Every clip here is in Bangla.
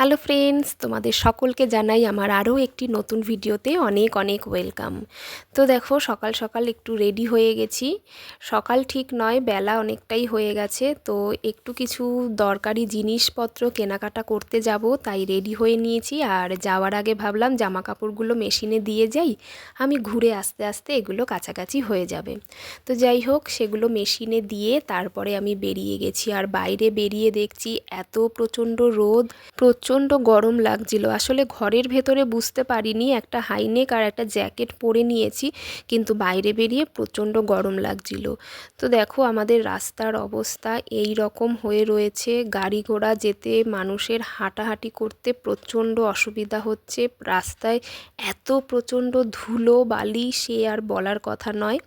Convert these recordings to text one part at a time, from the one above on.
হ্যালো ফ্রেন্ডস তোমাদের সকলকে জানাই আমার আরও একটি নতুন ভিডিওতে অনেক অনেক ওয়েলকাম তো দেখো, সকাল সকাল একটু রেডি হয়ে গেছি। সকাল ঠিক নয়, বেলা অনেকটাই হয়ে গেছে। তো একটু কিছু দরকারি জিনিসপত্র কেনাকাটা করতে যাব, তাই রেডি হয়ে নিয়েছি। আর যাওয়ার আগে ভাবলাম জামা কাপড়গুলো মেশিনে দিয়ে যাই। আমি ঘুরে আস্তে আস্তে এগুলো কাছাকাছি হয়ে যাবে। তো যাই হোক, সেগুলো মেশিনে দিয়ে তারপরে আমি বেরিয়ে গেছি। আর বাইরে বেরিয়ে দেখছি এত প্রচণ্ড রোদ প্রচণ্ড গরম লাগছিল। আসলে ঘরের ভেতরে বুঝতে পারিনি, একটা হাইনেক আর একটা জ্যাকেট পরে নিয়েছি, কিন্তু বাইরে বেরিয়ে প্রচণ্ড গরম লাগছিল। তো দেখো, আমাদের রাস্তার অবস্থা এই রকম হয়ে রয়েছে। গাড়ি ঘোড়া যেতে, মানুষের হাঁটাহাঁটি করতে প্রচণ্ড অসুবিধা হচ্ছে। রাস্তায় এত প্রচণ্ড ধুলো, বালি, সে আর বলার কথা নয়।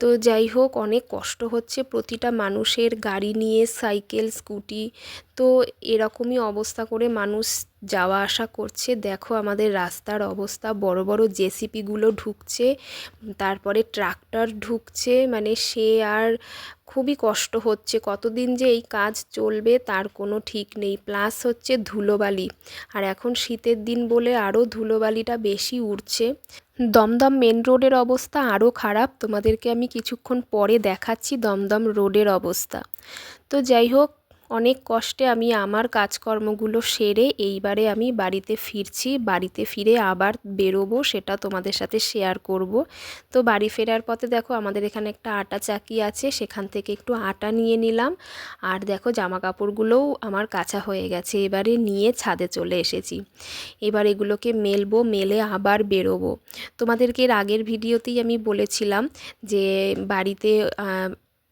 তো যাই হোক, অনেক কষ্ট হচ্ছে। প্রতিটা মানুষের গাড়ি নিয়ে, সাইকেল, স্কুটি তো এরকমই অবস্থা করে মানুষ যাওয়া আসা করছে। দেখো আমাদের রাস্তার অবস্থা, বড় বড় জেসিপিগুলো ঢুকছে, তারপরে ট্রাক্টর ঢুকছে মানে সে আর খুবই কষ্ট হচ্ছে। কতদিন যে এই কাজ চলবে তার কোনো ঠিক নেই। প্লাস হচ্ছে ধুলোবালি। আর এখন শীতের দিন বলে আরও ধুলোবালিটা বেশি উঠছে দমদম মেন রোডের অবস্থা আরও খারাপ। তোমাদেরকে আমি কিছুক্ষণ পরে দেখাচ্ছি দমদম রোডের অবস্থা। তো যাই হোক অনেক কষ্টে আমি আমার কাজকর্মগুলো সেরে এইবারে আমি বাড়িতে ফিরছি। বাড়িতে ফিরে আবার বেরোবো, সেটা তোমাদের সাথে শেয়ার করব। তো বাড়ি ফেরার পথে দেখো আমাদের এখানে একটা আটা চাকি আছে, সেখান থেকে একটু আটা নিয়ে নিলাম। আর দেখো জামা কাপড়গুলোও আমার কাঁচা হয়ে গেছে, এবারে নিয়ে ছাদে চলে এসেছি। এবার এগুলোকে মেলবো, মেলে আবার বেরোবো। তোমাদেরকে এর আগের ভিডিওতেই আমি বলেছিলাম যে বাড়িতে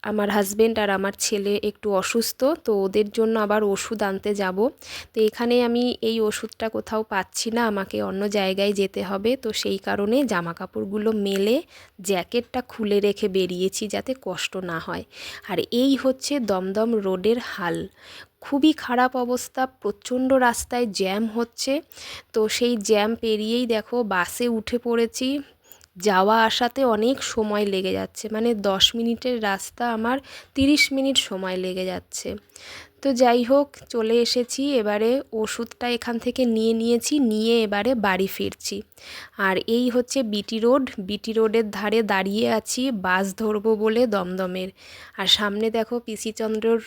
আমার হাজবেন্ড আর আমার ছেলে একটু অসুস্থ, তো ওদের জন্য আবার ওষুধ আনতে যাব। তো এখানে আমি এই ওষুধটা কোথাও পাচ্ছি না, আমাকে অন্য জায়গায় যেতে হবে। তো সেই কারণে জামা কাপড়গুলো মেলে জ্যাকেটটা খুলে রেখে বেরিয়েছি যাতে কষ্ট না হয়। আর এই হচ্ছে দমদম রোডের হাল। খুবই খারাপ অবস্থা, প্রচণ্ড রাস্তায় জ্যাম হচ্ছে। তো সেই জ্যাম পেরিয়েই দেখো বাসে উঠে পড়েছি। যাওয়া আসাতে অনেক সময় লেগে যাচ্ছে। মানে দশ মিনিটের রাস্তা আমার তিরিশ মিনিট সময় লেগে যাচ্ছে। তো যাই হোক, চলে এসেছি। এবারে ওষুধটা এখান থেকে নিয়ে নিয়েছি, নিয়ে এবারে বাড়ি ফিরছি। আর এই হচ্ছে বিটি রোড। বিটি রোডের ধারে দাঁড়িয়ে আছি, বাস ধরবো বলে দমদমের। আর সামনে দেখো পিসিচন্দ্রর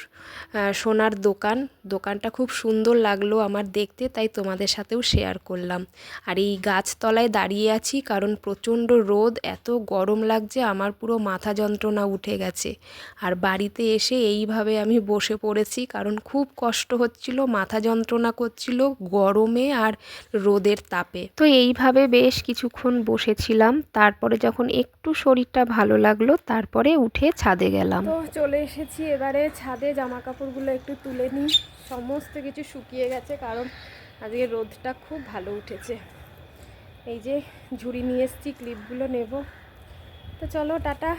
সোনার দোকান। দোকানটা খুব সুন্দর লাগল আমার দেখতে, তাই তোমাদের সাথেও শেয়ার করলাম। আর এই গাছতলায় দাঁড়িয়ে আছি কারণ প্রচণ্ড রোদ, এত গরম লাগছে, আমার পুরো মাথা যন্ত্রণা উঠে গেছে। আর বাড়িতে এসে এইভাবে আমি বসে পড়েছি কারণ খুব কষ্ট হচ্ছিল, মাথা যন্ত্রণা করছিল গরমে আর রোদের তাপে। তো এইভাবে বেশ কিছুক্ষণ বসেছিলাম, তারপরে যখন একটু শরীরটা ভালো লাগল, তারপরে উঠে ছাদে গেলাম। তো চলে এসেছি এবারে ছাদে জামা কাপড়গুলো একটু তুলে নিই। সমস্ত কিছু শুকিয়ে গেছে কারণ আজকে রোদটা খুব ভালো উঠেছে। এই যে ঝুড়ি নিয়ে এসেছি, ক্লিপগুলো নেব। তো চলো, টাটা।